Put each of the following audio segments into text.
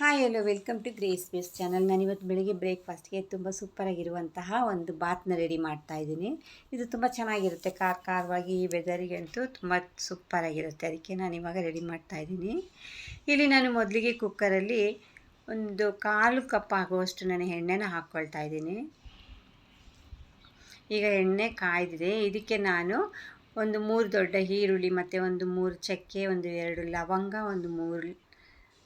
Hi hello welcome to grace base channel ನಾನು ಇವತ್ತು ಬೆಳಿಗ್ಗೆ ಬ್ರೇಕ್ಫಾಸ್ಟ್ಗೆ ತುಂಬ ಸೂಪರಾಗಿರುವಂತಹ ಒಂದು ಬಾತ್ನ ರೆಡಿ ಮಾಡ್ತಾ ಇದ್ದೀನಿ. ಇದು ತುಂಬ ಚೆನ್ನಾಗಿರುತ್ತೆ. ಖಾರ ಖಾರವಾಗಿ ಈ ವೆದರಿಗೆ ಅಂತೂ ತುಂಬ ಸೂಪರಾಗಿರುತ್ತೆ ಅದಕ್ಕೆ ನಾನು ಇವಾಗ ರೆಡಿ ಮಾಡ್ತಾ ಇದ್ದೀನಿ. ಇಲ್ಲಿ ನಾನು ಮೊದಲಿಗೆ ಕುಕ್ಕರಲ್ಲಿ ಒಂದು ಕಾಲು ಕಪ್ ಆಗುವಷ್ಟು ನಾನು ಎಣ್ಣೆನ ಹಾಕ್ಕೊಳ್ತಾ ಇದ್ದೀನಿ. ಈಗ ಎಣ್ಣೆ ಕಾಯ್ದಿದೆ. ಇದಕ್ಕೆ ನಾನು ಒಂದು ಮೂರು ದೊಡ್ಡ ಈರುಳ್ಳಿ ಮತ್ತು ಒಂದು ಮೂರು ಚಕ್ಕೆ, ಒಂದು ಎರಡು ಲವಂಗ, ಒಂದು ಮೂರು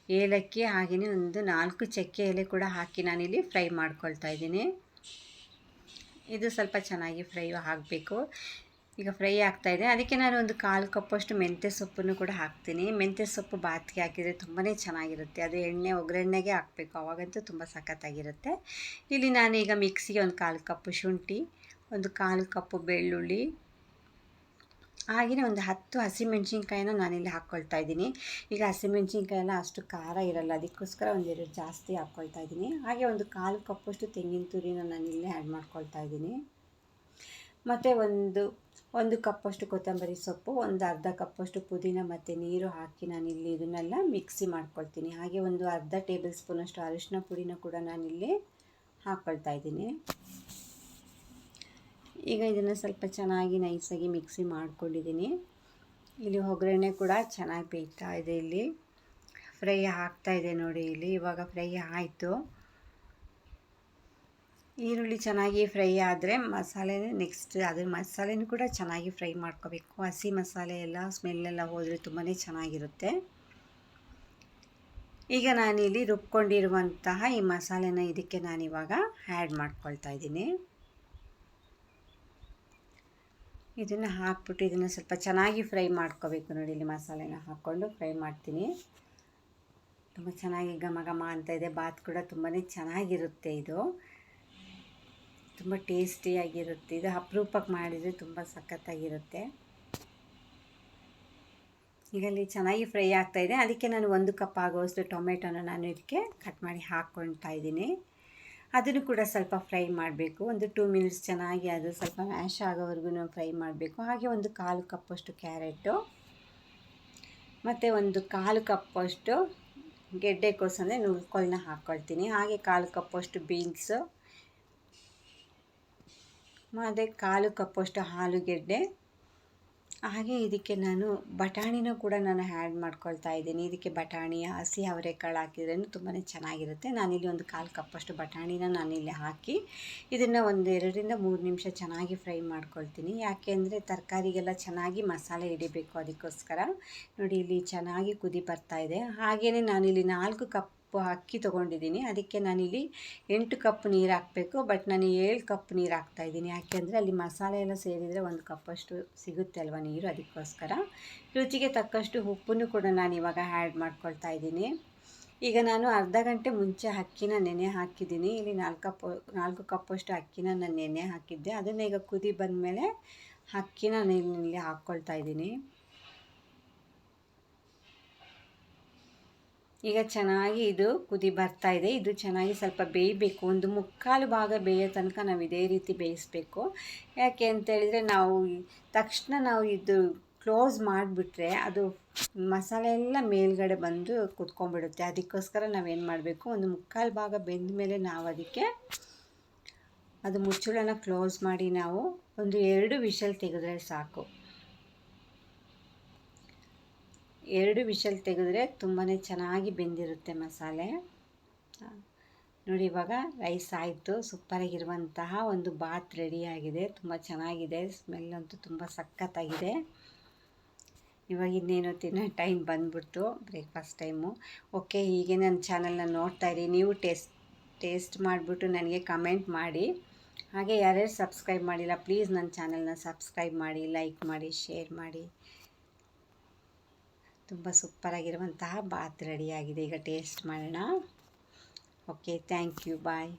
ಏಲಕ್ಕಿ ಹಾಗೆಯೇ ಒಂದು ನಾಲ್ಕು ಚಕ್ಕೆ ಎಲೆ ಕೂಡ ಹಾಕಿ ನಾನಿಲ್ಲಿ ಫ್ರೈ ಮಾಡ್ಕೊಳ್ತಾ ಇದ್ದೀನಿ. ಇದು ಸ್ವಲ್ಪ ಚೆನ್ನಾಗಿ ಫ್ರೈ ಆಗಬೇಕು. ಈಗ ಫ್ರೈ ಆಗ್ತಾಯಿದೆ ಅದಕ್ಕೆ ನಾನು ಒಂದು ಕಾಲು ಕಪ್ಪಷ್ಟು ಮೆಂತ್ಯ ಸೊಪ್ಪನ್ನು ಕೂಡ ಹಾಕ್ತೀನಿ. ಮೆಂತ್ಯ ಸೊಪ್ಪು ಬಾತಿಗೆ ಹಾಕಿದರೆ ತುಂಬಾ ಚೆನ್ನಾಗಿರುತ್ತೆ. ಅದು ಎಣ್ಣೆ, ಒಗ್ಗರಣೆಗೆ ಹಾಕಬೇಕು. ಅವಾಗಂತೂ ತುಂಬ ಸಖತ್ತಾಗಿರುತ್ತೆ. ಇಲ್ಲಿ ನಾನೀಗ ಮಿಕ್ಸಿಗೆ ಒಂದು ಕಾಲು ಕಪ್ಪು ಶುಂಠಿ, ಒಂದು ಕಾಲು ಕಪ್ಪು ಬೆಳ್ಳುಳ್ಳಿ ಹಾಗೆಯೇ ಒಂದು ಹತ್ತು ಹಸಿಮೆಣ್ಸಿನ್ಕಾಯಿನ ನಾನಿಲ್ಲಿ ಹಾಕ್ಕೊಳ್ತಾ ಇದ್ದೀನಿ. ಈಗ ಹಸಿಮೆಣ್ಸಿನ್ಕಾಯಿ ಎಲ್ಲ ಅಷ್ಟು ಖಾರ ಇರಲ್ಲ, ಅದಕ್ಕೋಸ್ಕರ ಒಂದೆರಡು ಜಾಸ್ತಿ ಹಾಕ್ಕೊಳ್ತಾ ಇದ್ದೀನಿ. ಹಾಗೆ ಒಂದು ಕಾಲು ಕಪ್ಪಷ್ಟು ತೆಂಗಿನ ತುರಿನ ನಾನಿಲ್ಲಿ ಆ್ಯಡ್ ಮಾಡ್ಕೊಳ್ತಾ ಇದ್ದೀನಿ. ಮತ್ತು ಒಂದು ಒಂದು ಕಪ್ಪಷ್ಟು ಕೊತ್ತಂಬರಿ ಸೊಪ್ಪು, ಒಂದು ಅರ್ಧ ಕಪ್ಪಷ್ಟು ಪುದೀನ ಮತ್ತು ನೀರು ಹಾಕಿ ನಾನಿಲ್ಲಿ ಇದನ್ನೆಲ್ಲ ಮಿಕ್ಸಿ ಮಾಡ್ಕೊಳ್ತೀನಿ. ಹಾಗೆ ಒಂದು ಅರ್ಧ ಟೇಬಲ್ ಸ್ಪೂನಷ್ಟು ಅರಿಶಿನ ಪುಡಿನ ಕೂಡ ನಾನಿಲ್ಲಿ ಹಾಕ್ಕೊಳ್ತಾ ಇದ್ದೀನಿ. ಈಗ ಇದನ್ನು ಸ್ವಲ್ಪ ಚೆನ್ನಾಗಿ ನೈಸಾಗಿ ಮಿಕ್ಸಿ ಮಾಡ್ಕೊಂಡಿದ್ದೀನಿ. ಇಲ್ಲಿ ಒಗ್ಗರಣೆ ಕೂಡ ಚೆನ್ನಾಗಿ ಬೇಯ್ತಾ ಇದೆ ಇಲ್ಲಿ. ಫ್ರೈ ಆಗ್ತಾ ಇದೆ ನೋಡಿ ಇಲ್ಲಿ, ಇವಾಗ ಫ್ರೈ ಆಯಿತು. ಈರುಳ್ಳಿ ಚೆನ್ನಾಗಿ ಫ್ರೈ ಆದರೆ ಮಸಾಲೆ ನೆಕ್ಸ್ಟ್ ಅದ್ರ ಮಸಾಲೆನೂ ಕೂಡ ಚೆನ್ನಾಗಿ ಫ್ರೈ ಮಾಡ್ಕೋಬೇಕು. ಹಸಿ ಮಸಾಲೆ ಎಲ್ಲ ಸ್ಮೆಲ್ಲೆಲ್ಲ ಹೋದರೆ ತುಂಬಾ ಚೆನ್ನಾಗಿರುತ್ತೆ. ಈಗ ನಾನಿಲ್ಲಿ ರುಬ್ಕೊಂಡಿರುವಂತಹ ಈ ಮಸಾಲೆನ ಇದಕ್ಕೆ ನಾನಿವಾಗ ಆ್ಯಡ್ ಮಾಡ್ಕೊಳ್ತಾ ಇದ್ದೀನಿ. ಇದನ್ನು ಹಾಕ್ಬಿಟ್ಟು ಇದನ್ನು ಸ್ವಲ್ಪ ಚೆನ್ನಾಗಿ ಫ್ರೈ ಮಾಡ್ಕೋಬೇಕು ನೋಡಿ, ಇಲ್ಲಿ ಮಸಾಲೆನ ಹಾಕ್ಕೊಂಡು ಫ್ರೈ ಮಾಡ್ತೀನಿ. ತುಂಬ ಚೆನ್ನಾಗಿ ಘಮ ಘಮ ಅಂತ ಇದೆ. ಬಾತ್ ಕೂಡ ತುಂಬಾ ಚೆನ್ನಾಗಿರುತ್ತೆ ಇದು. ತುಂಬ ಟೇಸ್ಟಿಯಾಗಿರುತ್ತೆ. ಇದು ಅಪರೂಪಕ್ಕೆ ಮಾಡಿದರೆ ತುಂಬ ಸಖತ್ತಾಗಿರುತ್ತೆ. ಈಗ ಅಲ್ಲಿ ಚೆನ್ನಾಗಿ ಫ್ರೈ ಆಗ್ತಾಯಿದೆ ಅದಕ್ಕೆ ನಾನು ಒಂದು ಕಪ್ ಆಗೋಷ್ಟು ಟೊಮೆಟೊನ ನಾನು ಇದಕ್ಕೆ ಕಟ್ ಮಾಡಿ ಹಾಕ್ಕೊಳ್ತಾ ಇದ್ದೀನಿ. ಅದನ್ನು ಕೂಡ ಸ್ವಲ್ಪ ಫ್ರೈ ಮಾಡಬೇಕು. ಒಂದು ಟೂ ಮಿನಿಟ್ಸ್ ಚೆನ್ನಾಗಿ ಅದು ಸ್ವಲ್ಪ ಮ್ಯಾಶ್ ಆಗೋವರೆಗೂ ಫ್ರೈ ಮಾಡಬೇಕು. ಹಾಗೆ ಒಂದು ಕಾಲು ಕಪ್ಪಷ್ಟು ಕ್ಯಾರೆಟು, ಮತ್ತು ಒಂದು ಕಾಲು ಕಪ್ಪಷ್ಟು ಗೆಡ್ಡೆಕೋಸು ಅಂದರೆ ನುಳ್ಕೊಳನ್ನ ಹಾಕ್ಕೊಳ್ತೀನಿ ಹಾಗೆ ಕಾಲು ಕಪ್ಪಷ್ಟು ಬೀನ್ಸು, ಮತ್ತು ಕಾಲು ಕಪ್ಪಷ್ಟು ಆಲೂಗೆಡ್ಡೆ ಹಾಗೆ ಇದಕ್ಕೆ ನಾನು ಬಟಾಣಿನ ಕೂಡ ನಾನು ಆ್ಯಡ್ ಮಾಡ್ಕೊಳ್ತಾ ಇದ್ದೀನಿ. ಇದಕ್ಕೆ ಬಟಾಣಿ, ಹಸಿ ಅವರೆಕಾಳು ಹಾಕಿದ್ರೂ ತುಂಬಾ ಚೆನ್ನಾಗಿರುತ್ತೆ. ನಾನಿಲ್ಲಿ ಒಂದು ಕಾಲು ಕಪ್ಪಷ್ಟು ಬಟಾಣಿನ ನಾನಿಲ್ಲಿ ಹಾಕಿ ಇದನ್ನು ಒಂದು ಎರಡರಿಂದ ಮೂರು ನಿಮಿಷ ಚೆನ್ನಾಗಿ ಫ್ರೈ ಮಾಡ್ಕೊಳ್ತೀನಿ. ಯಾಕೆ ಅಂದರೆ ತರಕಾರಿಗೆಲ್ಲ ಚೆನ್ನಾಗಿ ಮಸಾಲೆ ಹಿಡಿಬೇಕು ಅದಕ್ಕೋಸ್ಕರ. ನೋಡಿ ಇಲ್ಲಿ ಚೆನ್ನಾಗಿ ಕುದಿ ಬರ್ತಾ ಇದೆ. ಹಾಗೆಯೇ ನಾನಿಲ್ಲಿ ನಾಲ್ಕು ಕಪ್ ಕಪ್ಪು ಅಕ್ಕಿ ತೊಗೊಂಡಿದ್ದೀನಿ. ಅದಕ್ಕೆ ನಾನಿಲ್ಲಿ ಎಂಟು ಕಪ್ ನೀರು ಹಾಕಬೇಕು. ಬಟ್ ನಾನು ಏಳು ಕಪ್ ನೀರು ಹಾಕ್ತಾಯಿದ್ದೀನಿ ಯಾಕೆಂದರೆ ಅಲ್ಲಿ ಮಸಾಲೆ ಎಲ್ಲ ಸೇರಿದರೆ ಒಂದು ಕಪ್ಪಷ್ಟು ಸಿಗುತ್ತೆ ಅಲ್ವ ನೀರು ಅದಕ್ಕೋಸ್ಕರ. ರುಚಿಗೆ ತಕ್ಕಷ್ಟು ಉಪ್ಪನ್ನು ಕೂಡ ನಾನು ಇವಾಗ ಆ್ಯಡ್ ಮಾಡ್ಕೊಳ್ತಾ ಇದ್ದೀನಿ. ಈಗ ನಾನು ಅರ್ಧ ಗಂಟೆ ಮುಂಚೆ ಅಕ್ಕಿನ ನೆನೆ ಹಾಕಿದ್ದೀನಿ. ಇಲ್ಲಿ ನಾಲ್ಕು ಕಪ್, ನಾಲ್ಕು ಕಪ್ಪಷ್ಟು ಅಕ್ಕಿನ ನಾನು ನೆನೆ ಹಾಕಿದ್ದೆ. ಅದನ್ನು ಈಗ ಕುದಿ ಬಂದಮೇಲೆ ಅಕ್ಕಿನ ಇಲ್ಲಿ ಹಾಕ್ಕೊಳ್ತಾ ಇದ್ದೀನಿ. ಈಗ ಚೆನ್ನಾಗಿ ಇದು ಕುದಿ ಬರ್ತಾ ಇದೆ. ಇದು ಚೆನ್ನಾಗಿ ಸ್ವಲ್ಪ ಬೇಯಬೇಕು. ಒಂದು ಮುಕ್ಕಾಲು ಭಾಗ ಬೇಯೋ ತನಕ ನಾವು ಇದೇ ರೀತಿ ಬೇಯಿಸಬೇಕು. ಯಾಕೆ ಅಂತೇಳಿದರೆ ನಾವು ತಕ್ಷಣ ನಾವು ಇದು ಕ್ಲೋಸ್ ಮಾಡಿಬಿಟ್ರೆ ಅದು ಮಸಾಲೆ ಎಲ್ಲ ಮೇಲ್ಗಡೆ ಬಂದು ಕುತ್ಕೊಂಡ್ಬಿಡುತ್ತೆ. ಅದಕ್ಕೋಸ್ಕರ ನಾವೇನು ಮಾಡಬೇಕು? ಒಂದು ಮುಕ್ಕಾಲು ಭಾಗ ಬೆಂದ ಮೇಲೆ ನಾವು ಅದಕ್ಕೆ ಅದು ಮುಚ್ಚಳನ ಕ್ಲೋಸ್ ಮಾಡಿ ನಾವು ಒಂದು ಎರಡು ವಿಷಲ್ ತೆಗೆದ್ರೆ ಸಾಕು. ಎರಡು ವಿಷಲ್ ತೆಗೆದ್ರೆ ತುಂಬಾ ಚೆನ್ನಾಗಿ ಬೆಂದಿರುತ್ತೆ ಮಸಾಲೆ. ನೋಡಿ ಇವಾಗ ರೈಸ್ ಆಯಿತು, ಸೂಪರಾಗಿರುವಂತಹ ಒಂದು ಬಾತ್ ರೆಡಿಯಾಗಿದೆ ತುಂಬ ಚೆನ್ನಾಗಿದೆ, ಸ್ಮೆಲ್ ಅಂತೂ ತುಂಬ ಸಖತ್ತಾಗಿದೆ. ಇವಾಗ ಇನ್ನೇನು ತಿನ್ನೋ ಟೈಮ್ ಬಂದ್ಬಿಡ್ತು, ಬ್ರೇಕ್ಫಾಸ್ಟ್ ಟೈಮು. ಓಕೆ, ಹೀಗೆ ನನ್ನ ಚಾನಲ್ನ ನೋಡ್ತಾ ಇರಿ, ನೀವು ಟೇಸ್ಟ್ ಟೇಸ್ಟ್ ಮಾಡಿಬಿಟ್ಟು ನನಗೆ ಕಮೆಂಟ್ ಮಾಡಿ. ಹಾಗೆ ಯಾರ್ಯಾರು ಸಬ್ಸ್ಕ್ರೈಬ್ ಮಾಡಿಲ್ಲ, ಪ್ಲೀಸ್ ನನ್ನ ಚಾನಲ್ನ ಸಬ್ಸ್ಕ್ರೈಬ್ ಮಾಡಿ, ಲೈಕ್ ಮಾಡಿ, ಶೇರ್ ಮಾಡಿ. ತುಂಬ ಸೂಪರಾಗಿರುವಂತಹ ಬಾತ್ ರೆಡಿಯಾಗಿದೆ ಈಗ ಟೇಸ್ಟ್ ಮಾಡೋಣ. Okay thank you bye